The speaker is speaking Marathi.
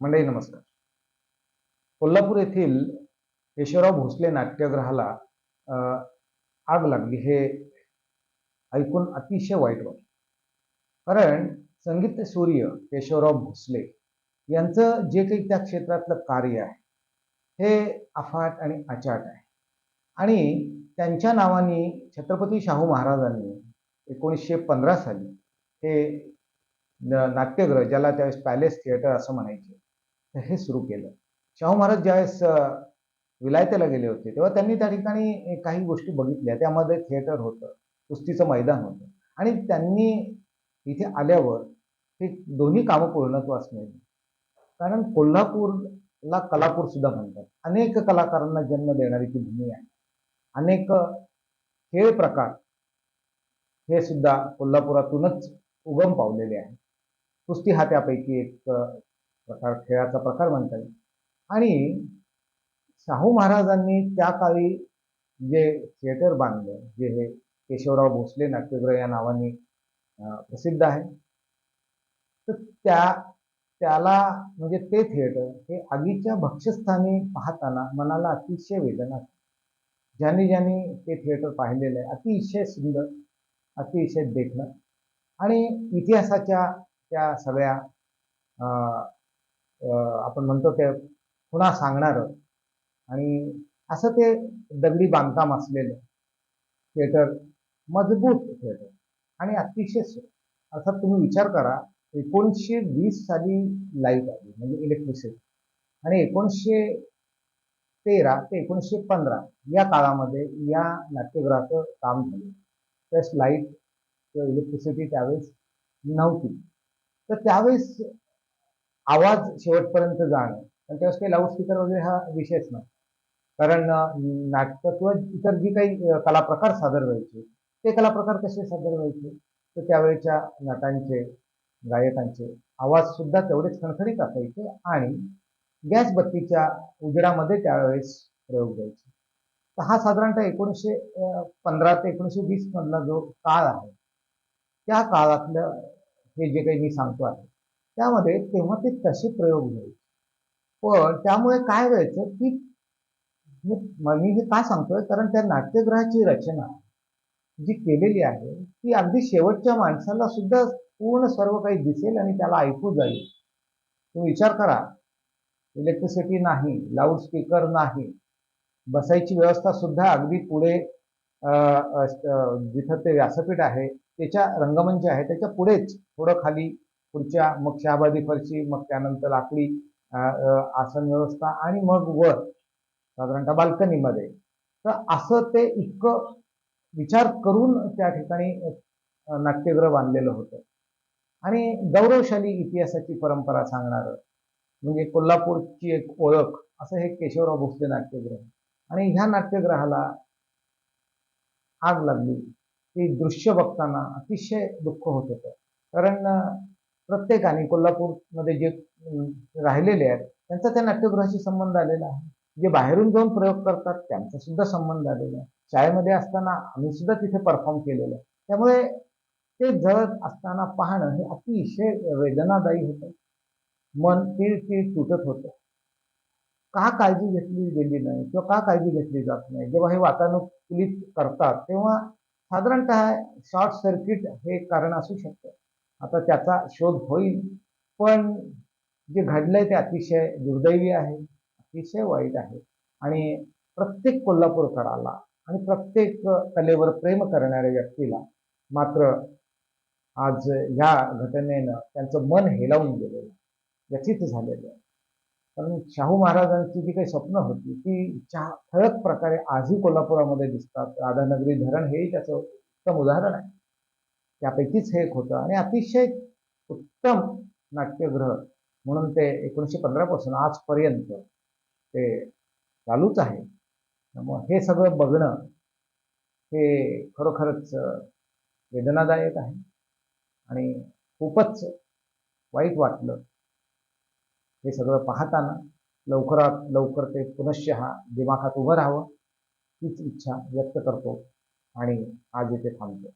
मंडळी नमस्कार. कोल्हापूर येथील केशवराव भोसले नाट्यगृहाला आग लागली हे ऐकून अतिशय वाईट वाटलं. कारण संगीत सूर्य केशवराव भोसले यांचं जे काही त्या क्षेत्रातलं कार्य आहे हे अफाट आणि अचाट आहे. आणि त्यांच्या नावाने छत्रपती शाहू महाराजांनी एकोणीसशे पंधरा साली हे न- नाट्यगृह ज्याला त्यावेळेस पॅलेस थिएटर असं म्हणायचे तर हे सुरू केलं. शाहू महाराज ज्यावेळेस विलायतेला गेले होते तेव्हा त्यांनी त्या ठिकाणी काही गोष्टी बघितल्या. त्यामध्ये थिएटर होतं कुस्तीचं मैदान होतं. आणि त्यांनी इथे आल्यावर हे दोन्ही कामं पूर्णत्वास मिळली कारण कोल्हापूरला कलापूर सुद्धा म्हणतात. अनेक कलाकारांना जन्म देणारी ती भूमी आहे. अनेक खेळ प्रकार हे सुद्धा कोल्हापुरातूनच उगम पावलेले आहे कुस्ती हा त्यापैकी एक प्रकार खेळाचा प्रकार म्हणता येईल. आणि शाहू महाराजांनी त्या काळी जे थिएटर बांधलं जे हे केशवराव भोसले नाट्यगृह या नावाने प्रसिद्ध आहे तर त्या त्याला म्हणजे ते थिएटर हे आगीच्या भक्ष्यस्थानी पाहताना मनाला अतिशय वेदना ज्यांनी ज्यांनी ते थिएटर पाहिलेलं आहे अतिशय सुंदर अतिशय देखणं. आणि इतिहासाच्या त्या सगळ्या आपण म्हणतो ते पुन्हा सांगणारं आणि असं ते दगडी बांधकाम असलेलं थिएटर मजबूत थिएटर आणि अतिशय अर्थात तुम्ही विचार करा एकोणीसशे वीस साली लाइट आली म्हणजे इलेक्ट्रिसिटी आणि एकोणीसशे तेरा ते एकोणीसशे पंधरा या काळामध्ये या नाट्यगृहाचं काम झालं. त्यावेळेस लाइट किंवा इलेक्ट्रिसिटी त्यावेळेस नव्हती. तर त्यावेळेस आवाज शेवटपर्यंत जाणं. आणि त्यावेळेस काही लाऊडस्पीकर वगैरे हा विषयच नाही. कारण नाटकं किंवा इतर जी काही कलाप्रकार सादर व्हायचे ते कलाप्रकार कसे सादर व्हायचे? तर त्यावेळेच्या नटांचे गायकांचे आवाज सुद्धा तेवढेच खणखणीत असायचे आणि गॅस बत्तीच्या उजेडामध्ये त्यावेळेस प्रयोग द्यायचे. तर हा साधारणतः एकोणीसशे पंधरा ते एकोणीसशे वीस मधला जो काळ आहे त्या काळातलं हे जे काही मी सांगतो आहे त्यामध्ये तेव्हा ते तसे प्रयोग घ्यायचे पण त्यामुळे काय व्हायचं की मी मी हे का सांगतोय? कारण त्या नाट्यगृहाची रचना जी केलेली आहे ती अगदी शेवटच्या माणसाला सुद्धा पूर्ण सर्व काही दिसेल आणि त्याला ऐकू जाईल. तुम्ही विचार करा इलेक्ट्रिसिटी नाही लाऊडस्पीकर नाही. बसायची व्यवस्था सुद्धा अगदी पुढे जिथं ते व्यासपीठ आहे त्याच्या रंगमंच आहे त्याच्या पुढेच थोडं खाली खुर्च्या मग शहाबादी फरशी मग त्यानंतर लाकडी आसन व्यवस्था आणि मग वर साधारणतः बाल्कनीमध्ये. तर असं ते इतकं विचार करून त्या ठिकाणी नाट्यगृह बांधलेलं होतं. आणि गौरवशाली इतिहासाची परंपरा सांगणारं म्हणजे कोल्हापूरची एक ओळख असं हे केशवराव भोसले नाट्यगृह आणि ह्या नाट्यगृहाला आग लागली. ती दृश्य बघताना अतिशय दुःख होत होतं. कारण प्रत्येकाने कोल्हापूरमध्ये जे राहिलेले आहेत त्यांचा त्या नाट्यगृहाशी संबंध आलेला आहे. जे बाहेरून जाऊन प्रयोग करतात त्यांचा सुद्धा संबंध आलेला आहे. शाळेमध्ये असताना आम्ही सुद्धा तिथे परफॉर्म केलेलं आहे. त्यामुळे ते जळत असताना पाहणं हे अतिशय वेदनादायी होतं. मन तीळ तीळ तुटत होतं. का काळजी घेतली गेली नाही? किंवा का काळजी घेतली जात नाही? जेव्हा हे वातानुकूलित करतात तेव्हा साधारणतः शॉर्ट सर्किट हे कारण असू शकतं. आता त्याचा शोध होईल. पण जे घडलंय ते अतिशय दुर्दैवी आहे अतिशय वाईट आहे. आणि प्रत्येक कोल्हापूरकराला आणि प्रत्येक कलेवर प्रेम करणाऱ्या व्यक्तीला मात्र आज ह्या घटनेनं त्यांचं मन हेलावून गेलेलं आहे, व्यथित झालेलं आहे. कारण शाहू महाराजांची जी काही स्वप्न होती ती ठळक प्रकारे आजही कोल्हापुरामध्ये दिसतात. राधानगरी धरण हेही त्याचं उत्तम उदाहरण आहे. त्यापैकीच हे एक होतं. आणि अतिशय उत्तम नाट्यगृह म्हणून ते एकोणीसशे पंधरापासून आजपर्यंत ते चालूच आहे. त्यामुळं हे सगळं बघणं हे खरोखरच वेदनादायक आहे. आणि खूपच वाईट वाटलं हे सगळं पाहताना. लवकरात लवकर ते पुनश्चहा दिमाखात उभं राहावं हीच इच्छा व्यक्त करतो आणि आज इथे थांबतो.